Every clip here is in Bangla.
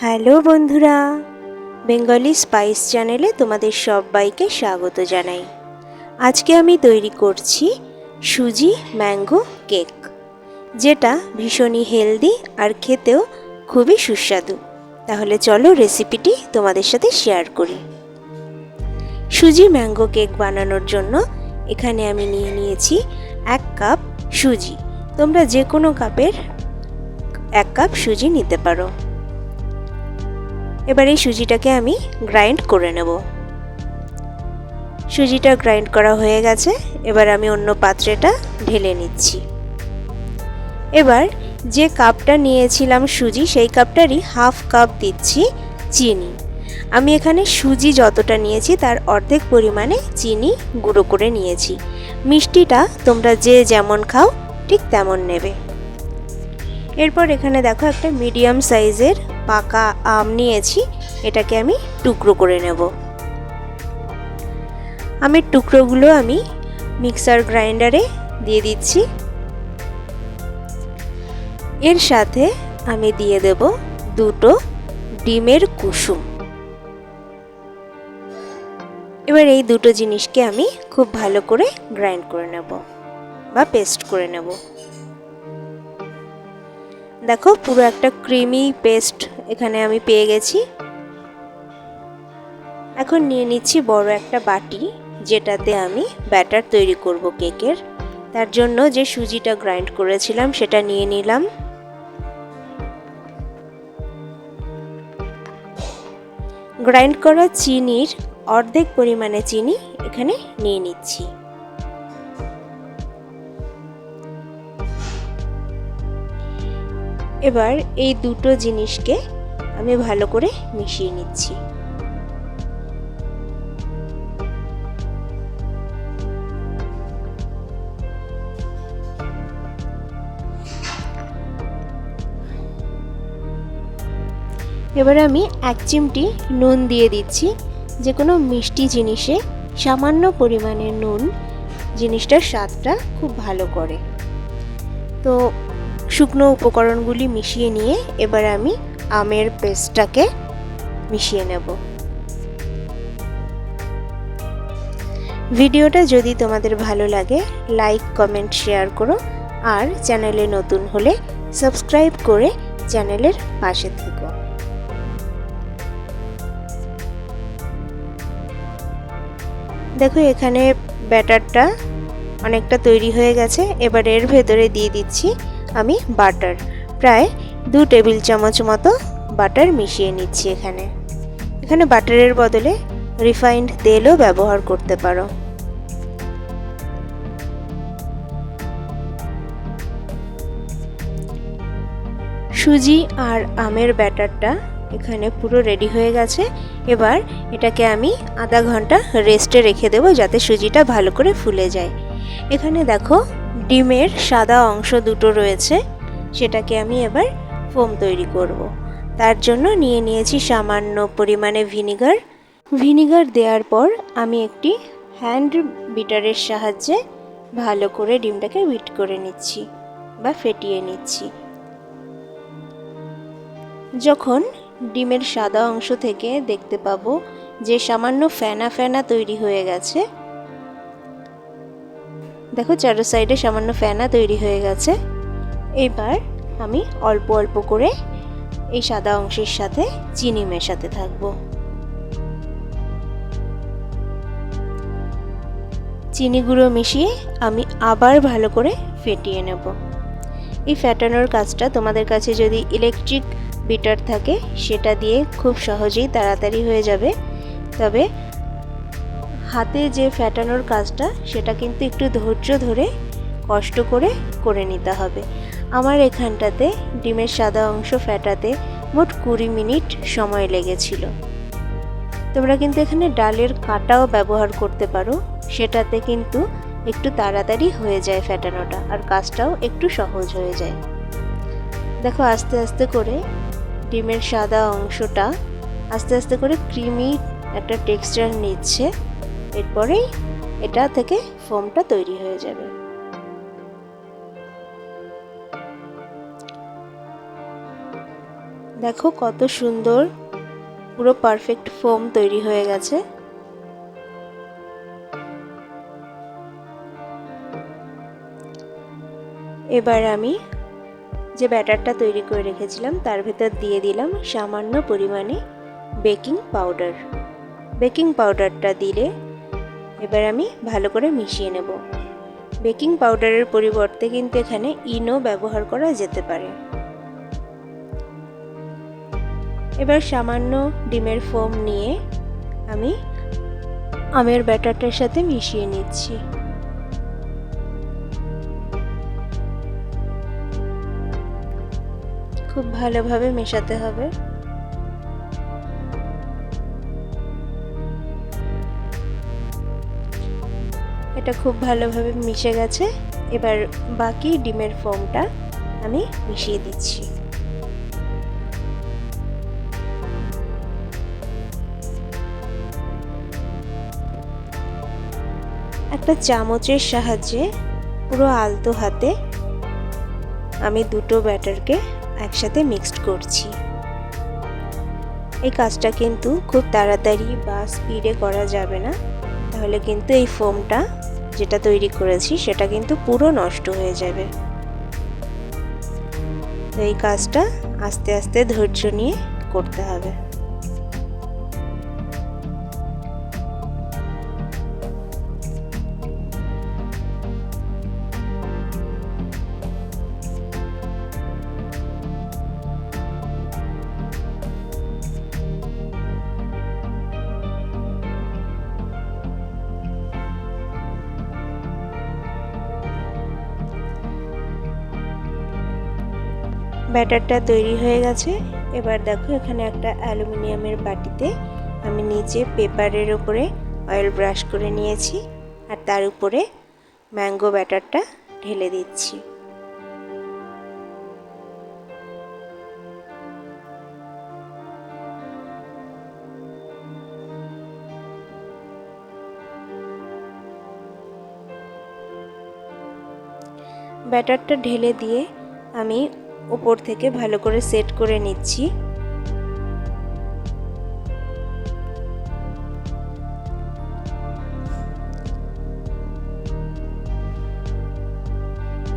হ্যালো বন্ধুরা, বেঙ্গলি স্পাইস চ্যানেলে তোমাদের সবাইকে স্বাগত জানাই। আজকে আমি তৈরি করছি সুজি ম্যাঙ্গো কেক, যেটা ভীষণই হেলদি আর খেতেও খুবই সুস্বাদু। তাহলে চলো রেসিপিটি তোমাদের সাথে শেয়ার করি। সুজি ম্যাঙ্গো কেক বানানোর জন্য এখানে আমি নিয়ে নিয়েছি এক কাপ সুজি। তোমরা যে কোনো কাপের এক কাপ সুজি নিতে পারো। এবার এই সুজিটাকে আমি গ্রাইন্ড করে নেব। সুজিটা গ্রাইন্ড করা হয়ে গেছে, এবার আমি অন্য পাত্রেটা ঢেলে নিচ্ছি। এবার যে কাপটা নিয়েছিলাম সুজি, সেই কাপটারই হাফ কাপ দিচ্ছি চিনি। আমি এখানে সুজি যতটা নিয়েছি, তার অর্ধেক পরিমাণে চিনি গুঁড়ো করে নিয়েছি। মিষ্টিটা তোমরা যে যেমন খাও, ঠিক তেমন নেবে। এরপর এখানে দেখো একটা মিডিয়াম সাইজের পাকা আম নিয়েছি। এটাকে আমি টুকরো করে নেব। আমি টুকরোগুলো আমি মিক্সার গ্রাইন্ডারে দিয়ে দিচ্ছি। এর সাথে আমি দিয়ে দেব দুটো ডিমের কুসুম। এবার এই দুটো জিনিসকে আমি খুব ভালো করে গ্রাইন্ড করে নেব বা পেস্ট করে নেব। দেখো, পুরো একটা ক্রিমি পেস্ট এখানে আমি পেয়ে গেছি। এখন নিয়ে নিচ্ছি বড় একটা বাটি, যেটাতে আমি ব্যাটার তৈরি করব কেকের। তার জন্য যে সুজিটা গ্রাইন্ড করেছিলাম, সেটা নিয়ে নিলাম। গ্রাইন্ড করা চিনির অর্ধেক পরিমাণে চিনি এখানে নিয়ে নিচ্ছি। এবার এই দুটো জিনিসকে আমি ভালো করে মিশিয়ে নিচ্ছি। এবার আমি এক চিমটি নুন দিয়ে দিচ্ছি। যে কোনো মিষ্টি জিনিসে সামান্য পরিমাণে নুন জিনিসটার স্বাদটা খুব ভালো করে। তো শুকনো উপকরণগুলি মিশিয়ে নিয়ে এবার আমি আমের পেস্টটাকে মিশিয়ে নেব। ভিডিওটা যদি তোমাদের ভালো লাগে লাইক কমেন্ট শেয়ার করো আর চ্যানেলে নতুন হলে সাবস্ক্রাইব করে চ্যানেলের পাশে থেকো। দেখো এখানে ব্যাটারটা অনেকটা তৈরি হয়ে গেছে, এবার এর ভেতরে দিয়ে দিচ্ছি আমি বাটার। প্রায় দু টেবিল চামচ মতো বাটার মিশিয়ে নিচ্ছি এখানে। এখানে বাটারের বদলে রিফাইন্ড তেলও ব্যবহার করতে পারো। সুজি আর আমের ব্যাটারটা এখানে পুরো রেডি হয়ে গেছে। এবার এটাকে আমি আধা ঘণ্টা রেস্টে রেখে দেবো যাতে সুজিটা ভালো করে ফুলে যায়। এখানে দেখো ডিমের সাদা অংশ দুটো রয়েছে, সেটাকে আমি এবার ফোম তৈরি করব। তার জন্য নিয়ে নিয়েছি সামান্য পরিমাণে ভিনিগার ভিনিগার দেওয়ার পর আমি একটি হ্যান্ড বিটারের সাহায্যে ভালো করে ডিমটাকে বিট করে নিচ্ছি বা ফেটিয়ে নিচ্ছি যখন ডিমের সাদা অংশ থেকে দেখতে পাবো যে সামান্য ফেনা ফেনা তৈরি হয়ে গেছে দেখো, চারো সাইডে সামান্য ফেনা তৈরি হয়ে গেছে। এবার আমি অল্প অল্প করে এই সাদা অংশের সাথে চিনি মেশাতে থাকব। চিনি গুঁড়ো মিশিয়ে আমি আবার ভালো করে ফেটিয়ে নেব। এই ফ্যাটানোর কাজটা তোমাদের কাছে যদি ইলেকট্রিক বিটার থাকে, সেটা দিয়ে খুব সহজেই তাড়াতাড়ি হয়ে যাবে। তবে হাতে যে ফ্যাটানোর কাজটা, সেটা কিন্তু একটু ধৈর্য ধরে, কষ্ট করে করে নিতে হবে। আমার এখানটাতে ডিমের সাদা অংশ ফ্যাটাতে মোট কুড়ি মিনিট সময় লেগেছিল। তোমরা কিন্তু এখানে ডালের কাটাও ব্যবহার করতে পারো। সেটাতে কিন্তু একটু তাড়াতাড়ি হয়ে যায় ফ্যাটানোটা আর কাজটাও একটু সহজ হয়ে যায়। দেখো, আস্তে আস্তে করে ডিমের সাদা অংশটা আস্তে আস্তে করে ক্রিমি একটা টেক্সচার নিচ্ছে। এরপরেই এটা থেকে ফোমটা তৈরি হয়ে যাবে। দেখো কত সুন্দর পুরো পারফেক্ট ফোম তৈরি হয়ে গেছে। এবার আমি যে ব্যাটারটা তৈরি করে রেখেছিলাম, তার ভেতর দিয়ে দিলাম সামান্য পরিমাণে বেকিং পাউডার। বেকিং পাউডারটা দিলে এবার আমি ভালো করে মিশিয়ে নেব। বেকিং পাউডারের পরিবর্তে কিন্তু এখানে ইনো ব্যবহার করা যেতে পারে। এবার সামান্য ডিমের ফোম নিয়ে আমি আমের ব্যাটারটার সাথে মিশিয়ে নিচ্ছি। খুব ভালোভাবে মেশাতে হবে। এটা খুব ভালোভাবে মিশে গেছে। এবার বাকি ডিমের ফোমটা আমি মিশিয়ে দিচ্ছি। একটা চামচের সাহায্যে পুরো আলতো হাতে আমি দুটো ব্যাটারকে একসাথে মিক্সড করছি। এই কাজটা কিন্তু খুব তাড়াতাড়ি বা স্পিডে করা যাবে না। তাহলে কিন্তু এই ফোমটা যেটা তৈরি করেছি, সেটা কিন্তু পুরো নষ্ট হয়ে যাবে। তো এই কাজটা আস্তে আস্তে ধৈর্য নিয়ে করতে হবে। ব্যাটারটা তৈরি হয়ে গেছে। এবার দেখো এখানে একটা অ্যালুমিনিয়ামের বাটিতে আমি নিচে পেপারের উপরে অয়েল ব্রাশ করে নিয়েছি আর তার উপরে ম্যাঙ্গো ব্যাটারটা ঢেলে দিচ্ছি। ব্যাটারটা ঢেলে দিয়ে আমি উপর থেকে ভালো করে সেট করে নিচ্ছি।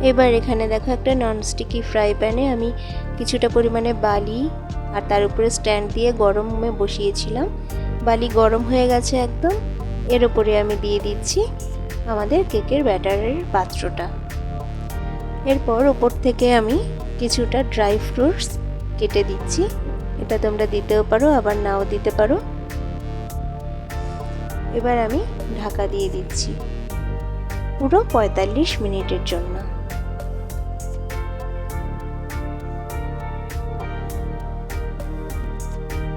এবার এখানে দেখো একটা ননস্টিকি ফ্রাই প্যানে আমি কিছুটা পরিমাণে বালি আর তার উপরে স্ট্যান্ড দিয়ে গরমে বসিয়েছিলাম। বালি গরম হয়ে গেছে একদম। এর উপরে আমি দিয়ে দিচ্ছি আমাদের কেকের ব্যাটারের পাত্রটা। এরপর ওপর থেকে আমি কিছুটা ড্রাই ফ্রুটস কেটে দিচ্ছি। এটা তোমরা দিতেও পারো, আবার নাও দিতে পারো। এবার আমি ঢাকা দিয়ে দিচ্ছি। পুরো পঁয়তাল্লিশ মিনিটের জন্য।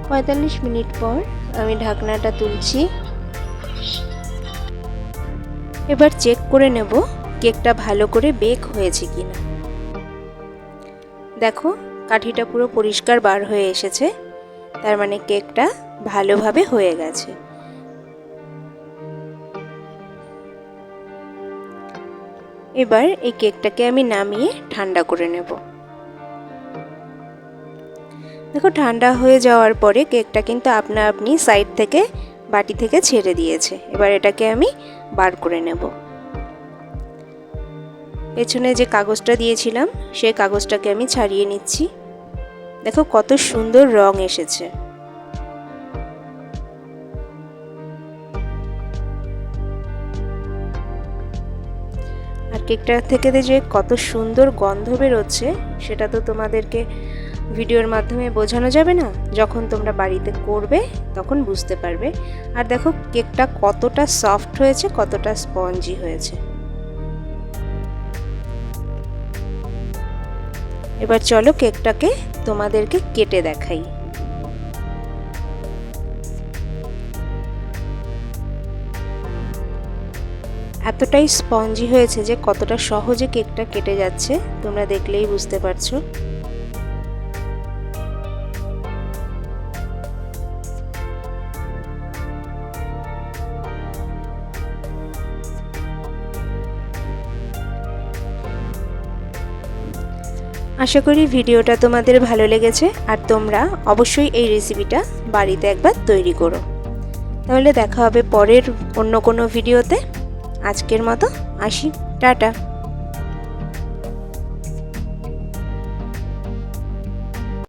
পঁয়তাল্লিশ মিনিট পর আমি ঢাকনাটা তুলছি। এবার চেক করে নেব কেকটা ভালো করে বেক হয়েছে কিনা। দেখো, কাঠিটা পুরো পরিষ্কার বার হয়ে এসেছে। তার মানে কেকটা ভালোভাবে হয়ে গেছে। এবার এই কেকটাকে আমি নামিয়ে ঠান্ডা করে নেব। দেখো, ঠান্ডা হয়ে যাওয়ার পরে কেকটা কিন্তু আপনা আপনি সাইড থেকে বাটি থেকে ছেড়ে দিয়েছে। এবার এটাকে আমি বার করে নেব। পেছনে যে কাগজটা দিয়েছিলাম সেই কাগজটাকে আমি ছাড়িয়ে নিচ্ছি। দেখো কত সুন্দর রং এসেছে। আর কেকটা থেকে যে কত সুন্দর গন্ধ বেরোচ্ছে, সেটা তো তোমাদেরকে ভিডিওর মাধ্যমে বোঝানো যাবে না। যখন তোমরা বাড়িতে করবে, তখন বুঝতে পারবে। আর দেখো কেকটা কতটা সফট হয়েছে, কতটা স্পঞ্জি হয়েছে। এবার চলো কেকটাকে তোমাদেরকে কেটে দেখাই। এতটাই স্পঞ্জি হয়েছে যে কতটা সহজে কেকটা কেটে যাচ্ছে, তোমরা দেখলেই বুঝতে পারছ। আশা করি ভিডিওটা তোমাদের ভালো লেগেছে আর তোমরা অবশ্যই এই রেসিপিটা বাড়িতে একবার তৈরি করো। তাহলে দেখা হবে পরের অন্য কোনো ভিডিওতে। আজকের মতো আসি। টাটা।